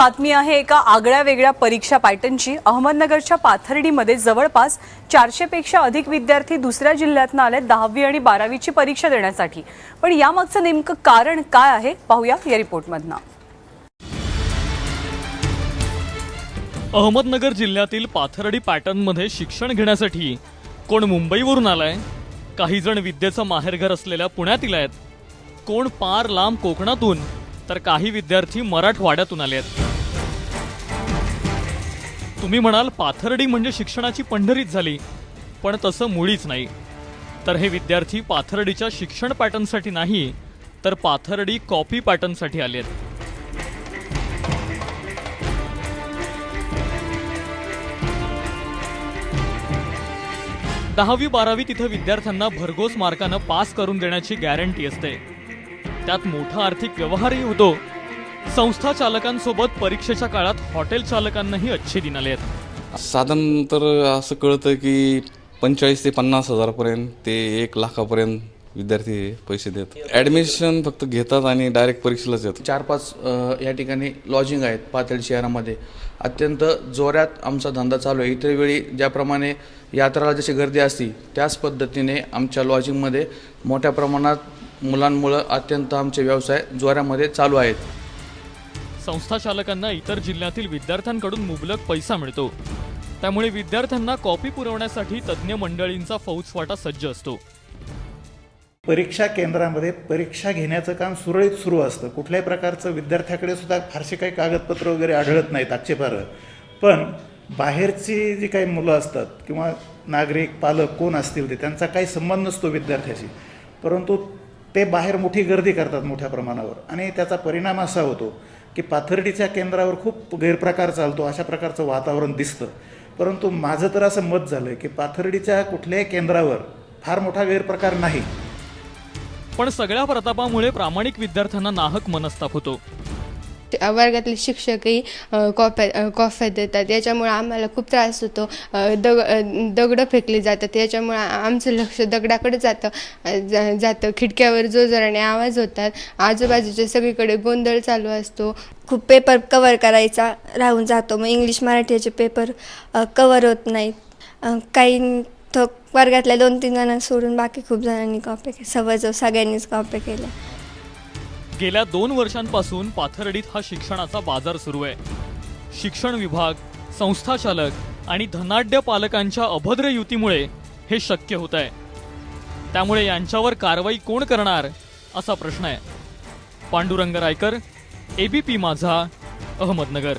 बातमी आहे एका आगळ्या वेगळ्या परीक्षा पॅटर्नची. अहमदनगरच्या पाथर्डीमध्ये जवळपास चारशेपेक्षा अधिक विद्यार्थी दुसऱ्या जिल्ह्यातनं आले दहावी आणि बारावीची परीक्षा देण्यासाठी. पण यामागचं नेमकं कारण काय आहे? पाहूया या रिपोर्टमधनं. अहमदनगर जिल्ह्यातील पाथर्डी पॅटर्नमध्ये शिक्षण घेण्यासाठी कोण मुंबईवरून आलाय? काही जण विद्येचं माहेरघर असलेल्या पुण्यातील आहेत. कोण पार लांब कोकणातून तर काही विद्यार्थी मराठवाड्यातून आले आहेत तुम्ही म्हणाल पाथर्डी म्हणजे शिक्षणाची पंढरीच झाली पण तसं मुळीच नाही. तर हे विद्यार्थी पाथर्डीच्या शिक्षण पॅटर्नसाठी नाही तर पाथर्डी कॉपी पॅटर्नसाठी आले आहेत दहावी बारावी तिथं विद्यार्थ्यांना भरघोस मार्कानं पास करून देण्याची गॅरंटी असते. त्यात मोठा आर्थिक व्यवहारही होतो संस्था चालकांसोबत परीक्षेच्या काळात हॉटेल चालकांनाही अच्छे दिन आले आहेत. साधारण तर असं कळतं की पंचेचाळीस ते पन्नास हजारपर्यंत ते एक लाखापर्यंत विद्यार्थी पैसे देतात. ॲडमिशन फक्त घेतात आणि डायरेक्ट परीक्षेलाच येतात. चार पाच या ठिकाणी लॉजिंग आहेत पातळी शहरामध्ये. अत्यंत जोरात आमचा धंदा चालू आहे. इतर वेळी ज्याप्रमाणे यात्राला जशी गर्दी असती त्याच पद्धतीने आमच्या लॉजिंगमध्ये मोठ्या प्रमाणात मुलांमुळं अत्यंत आमचे व्यवसाय जोरामध्ये चालू आहेत. संस्था चालकांना इतर जिल्ह्यातील विद्यार्थ्यांकडून मुबलक पैसा मिळतो. त्यामुळे विद्यार्थ्यांना कॉपी पुरवण्यासाठी तज्ज्ञ मंडळींचा फौजफाटा सज्ज असतो. परीक्षा केंद्रामध्ये परीक्षा घेण्याचं काम सुरळीत सुरू असतं. कुठल्याही प्रकारचं विद्यार्थ्याकडे सुद्धा फारसे काही कागदपत्र वगैरे आढळत नाहीत आक्षेपार्ह पण बाहेरची जी काही मुलं असतात किंवा नागरिक पालक कोण असतील ते त्यांचा काही संबंध नसतो विद्यार्थ्याशी. परंतु ते बाहेर मोठी गर्दी करतात मोठ्या प्रमाणावर. आणि त्याचा परिणाम असा होतो की पाथर्डीच्या केंद्रावर खूप गैरप्रकार चालतो अशा प्रकारचं वातावरण दिसतं. परंतु माझं तर असं मत झालं की पाथर्डीच्या कुठल्याही केंद्रावर फार मोठा गैरप्रकार नाही. पण सगळ्या प्रतापामुळे प्रामाणिक विद्यार्थ्यांना नाहक मनस्ताप होतो. वर्गातले शिक्षकही कॉफ्या कॉफ्या देतात. याच्यामुळे आम्हाला खूप त्रास होतो. दग दगडं फेकली जातात. याच्यामुळे आमचं लक्ष दगडाकडे जातं. जा- जातं. खिडक्यावर जोरजोराने आवाज होतात. आजूबाजूच्या सगळीकडे गोंधळ चालू असतो. खूप पेपर कवर करायचा राहून जातो. मग इंग्लिश मराठीचे पेपर कवर होत नाहीत. काही तो वर्गातल्या दोन तीन जणांना सोडून बाकी खूप जणांनी कॉपी केल्या सवय सगळ्यांनीच कॉपी केल्या गेल्या दोन वर्षांपासून पाथर्डीत हा शिक्षणाचा बाजार सुरू आहे. शिक्षण विभाग संस्थाचालक आणि धनाढ्य पालकांच्या अभद्र युतीमुळे हे शक्य होत आहे. त्यामुळे यांच्यावर कारवाई कोण करणार असा प्रश्न आहे. पांडुरंग रायकर एबीपी माझा अहमदनगर.